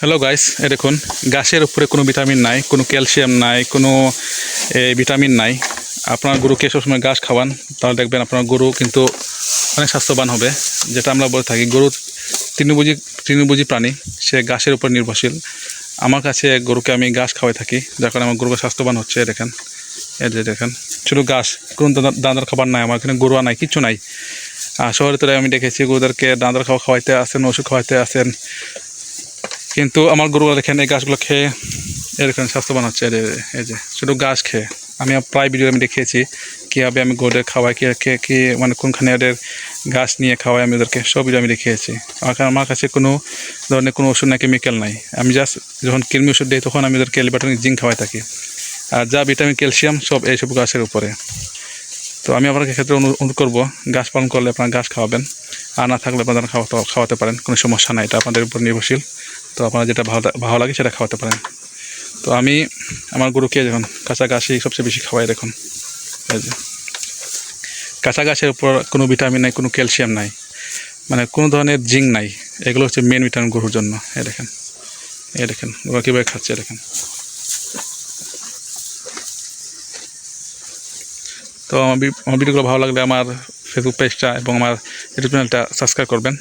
Hello guys এ দেখুন গাছের উপরে কোনো ভিটামিন নাই, কোনো ক্যালসিয়াম নাই, কোনো ভিটামিন নাই। আপনার গরুকে সবসময় ঘাস খাওয়ান, তাহলে দেখবেন আপনার গরু কিন্তু অনেক স্বাস্থ্যবান হবে। যেটা আমরা বলে থাকি, গরু তৃণভোজী তৃণভোজী প্রাণী, সে ঘাসের উপর নির্ভরশীল। আমার কাছে গরুকে আমি ঘাস খাওয়াই থাকি, যার কারণে আমার গরুকে স্বাস্থ্যবান হচ্ছে দেখেন। এই যে দেখেন, শুধু ঘাস, কোনো দানাদার খাবার নাই আমার, এখানে গরু নাই কিছু নাই। আর শহরে তো আমি দেখেছি, গরুদেরকে দাঁদার খাওয়া খাওয়াইতে আসেন, ওষুধ খাওয়াইতে আসেন। কিন্তু আমার গরুগুলো দেখেন এই গাছগুলো খেয়ে এরকম স্বাস্থ্যবান হচ্ছে যে- এই যে, শুধু গাছ খেয়ে। আমি প্রায় ভিডিও আমি দেখিয়েছি কীভাবে আমি গরুদের খাওয়াই কে কে, কী মানে কোনখানে ওদের গাছ নিয়ে খাওয়াই আমি ওদেরকে সব ভিডিও আমি দেখিয়েছি। আমার কাছে কোনো ধরনের কোনো ওষুধ না কেমিক্যাল নাই। আমি জাস্ট যখন কৃমি ওষুধ দিই, তখন আমি ওদেরকে লিবাটনিক জিঙ্ক খাওয়াই থাকি। আর যা ভিটামিন ক্যালসিয়াম সব এইসব গাছের উপরে। তো আমি আপনাকে ক্ষেত্রে অনু- অনুরোধ করব, গাছ পালন করলে আপনার গাছ খাওয়াবেন। আর না থাকলে আপনারা খাওয়াতে পারেন, কোনো সমস্যা নাই। এটা আপনাদের উপর নির্ভরশীল। তো আপনার যেটা ভালো ভালো লাগে সেটা খাওয়াতে পারেন। তো আমি, আমার গরুকে যখন কাঁচা ঘাসই সবচেয়ে বেশি খাওয়াই দেখুন। কাঁচা ঘাসের উপর কোনো ভিটামিন নাই, কোনো ক্যালসিয়াম নাই মানে কোনো ধরনের জিঙ্ক নাই, এগুলো হচ্ছে মেন ভিটামিন গরুর জন্য। এই দেখেন। এ দেখেন, ওরা কীভাবে খাচ্ছে দেখেন। তো আমার ভিডিওগুলো ভালো লাগলে আমার ফেসবুক পেজটা এবং আমার ইউটিউব চ্যানেলটা সাবস্ক্রাইব করবেন।